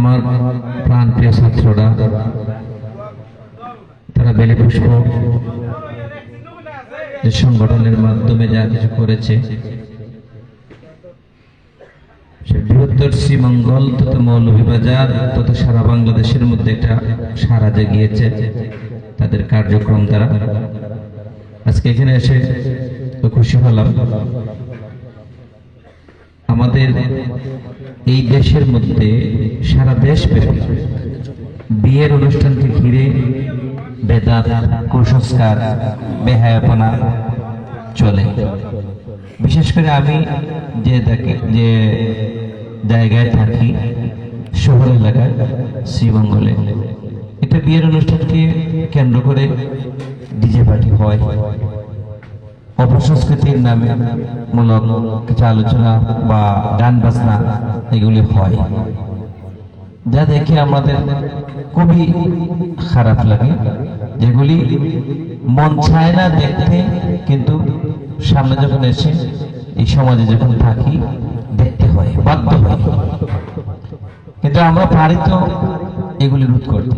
আমার প্রাণ ছাত্ররা, তারা বেলে পুষ্প সংগঠনের মাধ্যমে যা কিছু করেছে। বৃহত্তর শ্রীমঙ্গল তথা মৌলভীবাজার তথা সারা বাংলাদেশের মধ্যে একটা সারা জাগিয়েছে তাদের কার্যক্রম দ্বারা। আজকে এখানে এসে খুশি হলাম। আমাদের এই দেশের মধ্যে সারা দেশ বিয়ের অনুষ্ঠানকে ঘিরে বেদাত, কুসংস্কার, বেহায়াপনা চলে। বিশেষ করে আমি যে দেখে, যে জায়গায় থাকি, শহর এলাকায় শ্রীমঙ্গলে, এটা বিয়ের অনুষ্ঠানকে কেন্দ্র করে ডিজে পার্টি হয়। অপসংস্কৃতির নামে মূলক কিছু আলোচনা বা গান বাজনা এগুলি হয়। যা দেখে আমাদের খুবই খারাপ লাগে। যেগুলি মন চায় না দেখতে, কিন্তু সামনে যখন এসে এই সমাজে যখন থাকি, দেখতে হয়, বাধ্য হয়। কিন্তু আমরা পারি তো এগুলি রোধ করতে।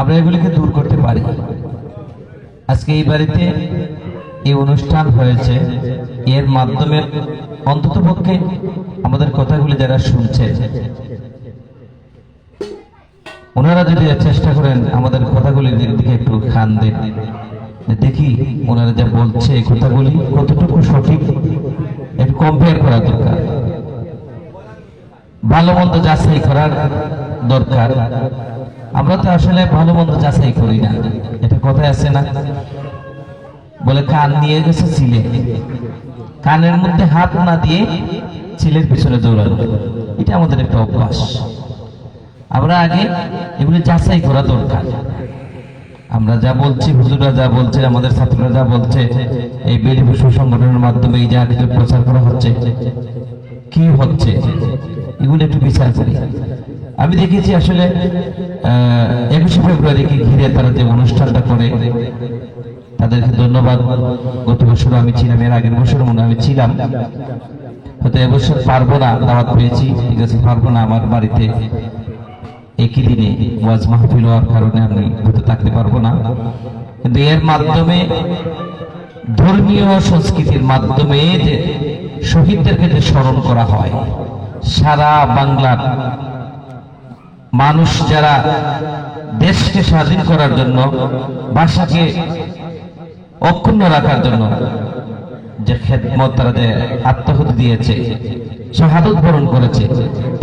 আমরা এগুলিকে দূর করতে পারি। আজকে এই বাড়িতে এই অনুষ্ঠান হয়েছে। এর মাধ্যমে অন্তত পক্ষে আমাদের কথাগুলি যারা শুনছে, ওনারা যদি চেষ্টা করেন আমাদের কথাগুলি দিক একটু খান দেন। দেখি ওনারা যা বলছে এই কথাগুলি কতটুকু সঠিক, একটু কম্পেয়ার করা দরকার। ভালো মন্দ যাচাই করার দরকার। আমরা তো আসলে ভালো মন্দ যাচাই করি না। এটা কথায় আছে না। বলে কান নিয়ে গেছে ছিলে। কানের মধ্যে হাত না দিয়ে ছিলের পিছনে দৌড়ানো এটা আমাদের একটা অভ্যাস। আমরা আগে এগুলি যাচাই করা দরকার। আমরা যা বলছি হুজুরা যা বলছে, আমাদের ছাত্ররা যা বলছে, এই বেড়ি সংগঠনের মাধ্যমে এই যা কিছু প্রচার করা হচ্ছে, কি হচ্ছে, এগুলো একটু বিচার করি। আমি দেখেছি আসলে একুশে ফেব্রুয়ারিকে ঘিরে তারা যে অনুষ্ঠানটা করে তাদেরকে ধন্যবাদ। গত বছর আমি ছিলাম, এর আগের বছর মনে আমি ছিলাম। হয়তো এবছর পারব না, দাওয়াত পেয়েছি। ঠিক আছে, পারব না আমার বাড়িতে। একই দিনে ওয়াজ মাহফিল হওয়ার কারণে আমি হয়তো থাকতে পারব না। কিন্তু এর মাধ্যমে ধর্মীয় সংস্কৃতির মাধ্যমে যে শহীদদেরকে যে স্মরণ করা হয়, সারা বাংলার মানুষ যারা দেশকে স্বাধীন করার জন্য ভাষাকে অক্ষুণ্ণ রাখার জন্য যে খেদমত তারা যে আত্মাহুতি দিয়েছে, শাহাদত বরণ করেছে,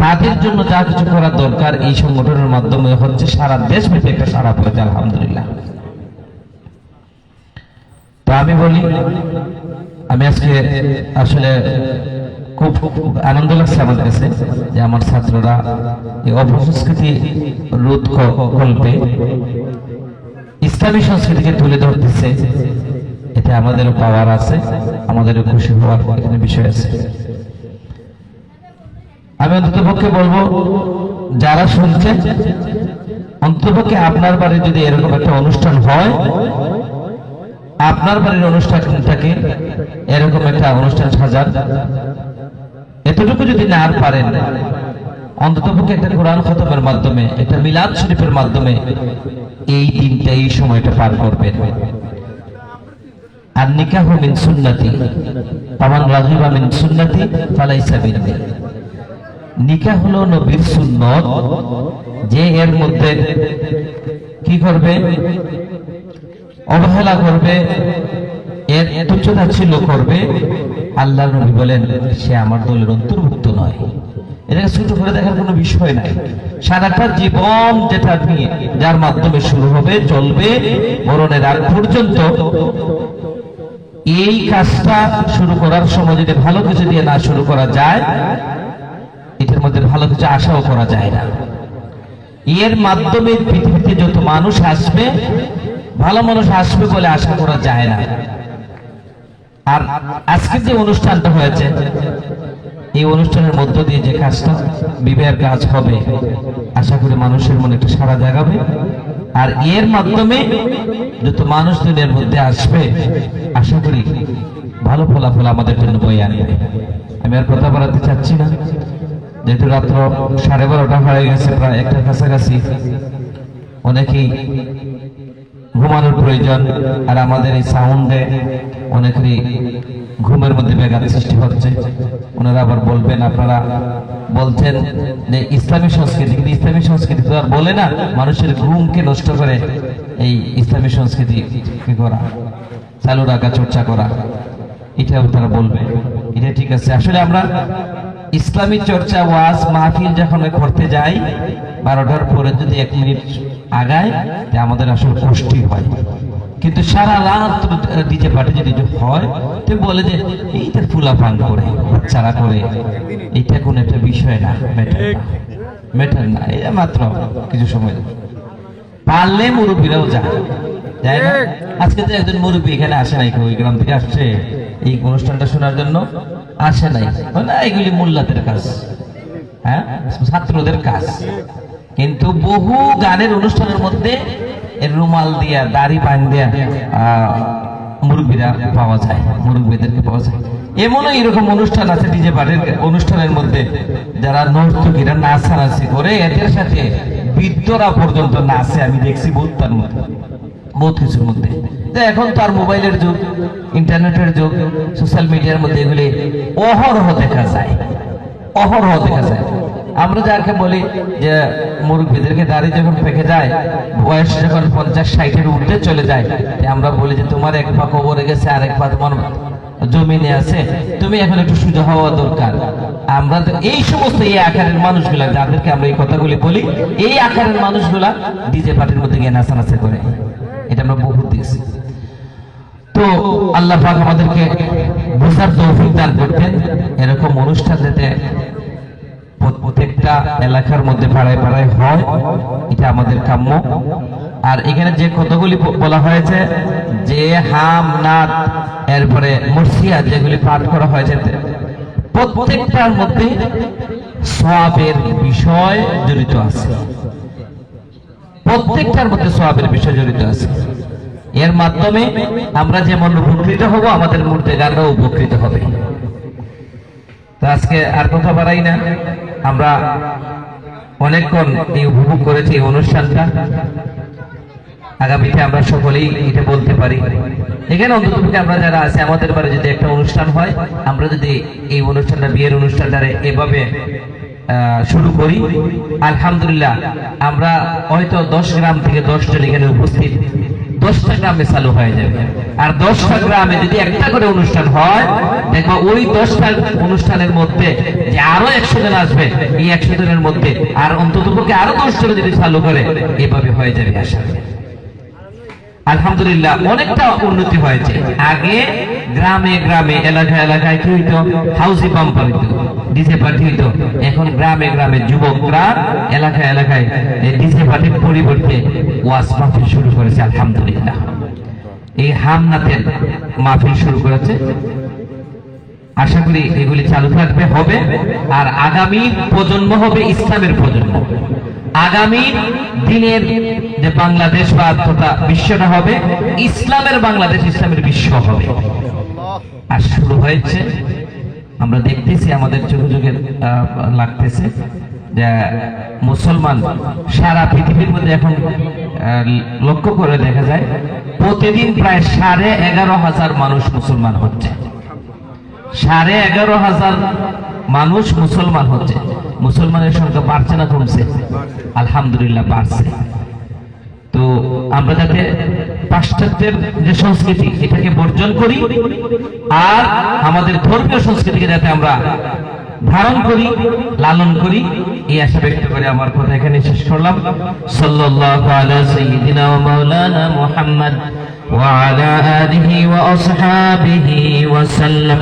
তাদের জন্য যা কিছু করা দরকার এই সংগঠনের মাধ্যমে হচ্ছে সারা দেশ ব্যাপী একটা সারা পড়েছে, আলহামদুলিল্লাহ। তো আমি বলি, আমি আজকে আসলে খুব আনন্দ লাগছে আমার কাছে যে আমার ছাত্ররা এই অপসংস্কৃতি রোধ কল্পে ইসলামী সংস্কৃতিকে তুলে ধরতেছে। এতে আমাদেরও পাওয়ার আছে, আমাদেরও খুশি হওয়ার এখানে বিষয় আছে। আমি অন্তত পক্ষে বলব, যারা শুনছেন, অন্ততপক্ষে আপনার বাড়ি যদি এরকম একটা অনুষ্ঠান হয়, আপনার বাড়ির অনুষ্ঠানটাকে এরকম একটা অনুষ্ঠান সাজান। এতটুকু যদি না পারেন অন্তত পক্ষে একটা কোরআন খতমের মাধ্যমে, একটা মিলাদ শরীফের মাধ্যমে এই দিনটা এই সময়টা পার করবেন। আর নিকাহ মিন সুন্নতি, পামান রাগিবা মিন সুন্নতি, ফালাইসা বিন্নি নিকাহ হলো নবীর সুন্নত, যে এর মধ্যে কি করবে? অবহেলা করবে, এর তুচ্ছতা ছিল করবে। আল্লাহ নবী বলেন, সে আমার দলের অন্তর্ভুক্ত নয়। এটাকে ছোট করে দেখার কোনো বিষয় নাই। সারাটা জীবন যেটা নিয়ে যার মাধ্যমে শুরু হবে, চলবে, মরণের আগ পর্যন্ত, এই কাজটা শুরু করার সময় যদি ভালো কিছু দিয়ে না শুরু করা যায়, এটার মধ্যে ভালো কিছু আশাও করা যায় না। এর মাধ্যমে পৃথিবীতে যত মানুষ আসবে, ভালো মানুষ আসবে বলে আশা করা যায় না। আর আজকে যে অনুষ্ঠানটা হয়েছে এই অনুষ্ঠানের মধ্য দিয়ে যে কাজটা বিবাহের কাজ হবে, আশা করি মানুষের মনে একটা সারা জাগাবে। আর এর মাধ্যমে যত মানুষ দিনের মধ্যে আসবে, আশা করি ভালো ফলাফল আমাদের জন্য বই আনবে। আমি আর কথা বলাতে চাচ্ছি না। যেহেতু রাত্র সাড়ে বারোটা হয়ে গেছে, প্রায় একটা কাছাকাছি, অনেকেই ঘুমানোর প্রয়োজন, আর আমাদের এই সাউন্ডে অনেকেরই ঘুমের মধ্যে ব্যাঘাত সৃষ্টি হচ্ছে। ওনারা আবার বলবেন, আপনারা বলছেন যে ইসলামী সংস্কৃতি, কিন্তু ইসলামী সংস্কৃতি তো আর বলে না, মানুষের ঘুমকে নষ্ট করে এই ইসলামী সংস্কৃতি করা? চালু রাখা, চর্চা করা। এটাও তারা বলবে। এটা ঠিক আছে। আসলে আমরা ইসলামী চর্চা, ওয়াজ, মাহফিল যখন করতে যাই, বারোটার পরে যদি এক মিনিট আগায় আমাদের আসলে কষ্টি হয়। কিন্তু সারা রাত ডিজে পার্টি যদি হয় তো বলে যে এইটা ফুলা পান করে বাচ্চারা করে এইটা কোন একটা বিষয় না ম্যাটার না ম্যাটার না এটা মাত্র কিছু সময় পারলে মুরব্বীরাও যায় না? আজকে তো একজন মুরব্বী এখানে আসে নাই ওই গ্রাম থেকে আসছে এই অনুষ্ঠানটা শোনার জন্য আসে নাই। না এগুলি মোল্লাদের কাজ হ্যাঁ? ছাত্রদের কাজ। কিন্তু বহু গানের অনুষ্ঠানের মধ্যে রুমাল দিয়া, দাড়ি পান দিয়া মুরব্বীরা পাওয়া যায়, মুরব্বীদেরকে পাওয়া যায়। এমনও এরকম অনুষ্ঠান আছে ডিজে পার্টির অনুষ্ঠানের মধ্যে যারা নর্তকীরা নাচানাচি করে, এদের সাথে বৃদ্ধরা পর্যন্ত নাচে, আমি দেখছি বহুত তার মধ্যে, বহুত কিছুর মধ্যে। এখন তো আর মোবাইলের যুগ, ইন্টারনেটের যুগ, সোশ্যাল মিডিয়ার মধ্যে এগুলি অহরহ দেখা যায়, অহরহ দেখা যায়। আমরা যাকে বলি যে মুরব্বীদেরকে দাঁড়িয়ে যখন পেকে যায়, বয়স যখন পঞ্চাশ ষাটের উঠতে চলে যায় আমরা বলি যে তোমার এক পা কবরে গেছে, আর এক পা তোমার জমিনে আছে, তুমি এখন একটু সুযোগ হওয়া দরকার। আমরা তো এই সমস্ত এই আকারের মানুষগুলা, যাদেরকে আমরা এই কথাগুলি বলি, এই আকারের মানুষগুলা ডিজে পার্টির মধ্যে গিয়ে নাচানাচা করে। এটা আমরা বহুত দেখছি। তো আল্লাহ আমাদেরকে বোঝার তৌফিক দান করতেন এরকম অনুষ্ঠান যাতে প্রত্যেকটা এলাকার মধ্যে পাড়ায় পাড়ায় হয়। এটা আমাদের কাম্য। আর এখানে যে কতগুলি বলা হয়েছে, যে হাম, নাত, এরপরে মুর্শিয়া যেগুলি পাঠ করা হয়েছে প্রত্যেকটার মধ্যে সবের বিষয় জড়িত আছে। প্রত্যেকটার মধ্যে সবের বিষয় জড়িত আছে। এর মাধ্যমে আমরা যেমন উপকৃত হব, আমাদের মূর্তি গানরাও উপকৃত হবে। তো আজকে আর কথা বাড়াই না। আমরা অনেকক্ষণ উপভোগ করেছি অনুষ্ঠানটা। আগামীতে আমরা সকলেই এটা বলতে পারি। এখানে অন্তত আমরা যারা আছে, আমাদের বাড়ি যদি একটা অনুষ্ঠান হয়, আমরা যদি এই অনুষ্ঠানটা, বিয়ের অনুষ্ঠানটা এভাবে শুরু করি, আলহামদুলিল্লাহ, আমরা হয়তো দশ গ্রাম থেকে দশ জন এখানে উপস্থিত। দশটা গ্রামে চালু হয়ে যাবে আর দশটা গ্রামে যদি একটা করে অনুষ্ঠান হয় দেখো ওই দশটা অনুষ্ঠানের মধ্যে যে আরও একশো জন আসবে, এই একশো জনের মধ্যে আর অন্তত পক্ষে আরও দশ জন যদি চালু করে, এভাবে হয়ে যাবে আশা। আলহামদুলিল্লাহ, অনেকটা উন্নতি হয়েছে। আগে গ্রামে গ্রামে এলাকা এলাকায় কি হইতো? হাউসি পাম্প হইতো পার্টি হইতো। এখন গ্রামে গ্রামে যুবকরা এলাকা এলাকায় ডিজে পার্টির পরিবর্তে ওয়াজ মাহফিল শুরু করেছে, আলহামদুলিল্লাহ। এই হামনাতের মাহফিল শুরু করেছে। আশা করি এগুলি চালু থাকবে, হবে। আর আগামী প্রজন্ম হবে ইসলামের প্রজন্ম। আগামী দিনের যে বাংলাদেশ বা তথা বিশ্বটা হবে, ইসলামের বাংলাদেশ ইসলামের বিশ্ব হবে। আর শুরু হয়েছে, আমরা দেখতেছি আমাদের চোখে চোখে লাগতেছে যে মুসলমান সারা পৃথিবীর মধ্যে এখন লক্ষ্য করে দেখা যায়, প্রতিদিন প্রায় সাড়ে এগারো হাজার মানুষ মুসলমান হচ্ছে। সাড়ে এগারো হাজার মানুষ মুসলমান হচ্ছে। মুসলমানের সংখ্যা বাড়ছে না কমছে? আলহামদুলিল্লাহ বাড়ছে। তো আমরা যাতে পাশ্চাত্যের যে সংস্কৃতি, এটাকে বর্জন করি আর আমাদের ধর্মীয় সংস্কৃতিকে যাতে আমরা ধারণ করি, লালন করি, এই আশা ব্যক্ত করে আমার কথা এখানে শেষ করলাম। সাল্লাল্লাহু আলা সাইয়্যিদিনা ওয়া মাওলানা ওয়া সাল্লাম।